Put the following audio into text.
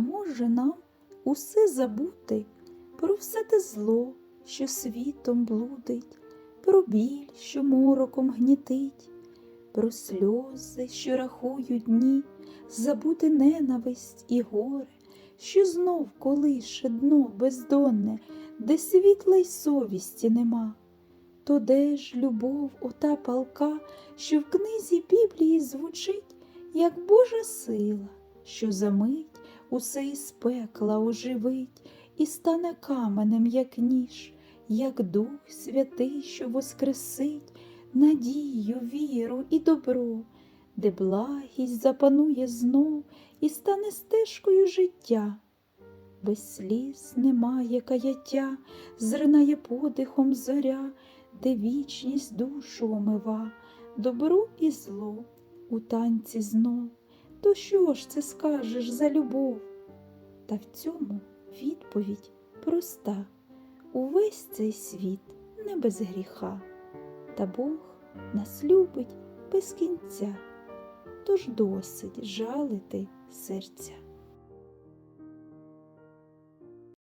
А може нам усе забути, про все те зло, що світом блудить, про біль, що мороком гнітить, про сльози, що рахують дні, забути ненависть і горе, що знов колише дно бездонне, де світла й совісті нема. То де ж любов ота палка, що в книзі Біблії звучить, як Божа сила, що за мить усе із пекла оживить і стане каменем, як ніж, як Дух Святий, що воскресить надію, віру і добро, де благість запанує знов і стане стежкою життя. Без сліз немає каяття, зринає подихом зоря, де вічність душу омива, добро і зло у танці знов. То що ж це скажеш за любов? Та в цьому відповідь проста. Увесь цей світ не без гріха, та Бог нас любить без кінця, тож досить жалити серця.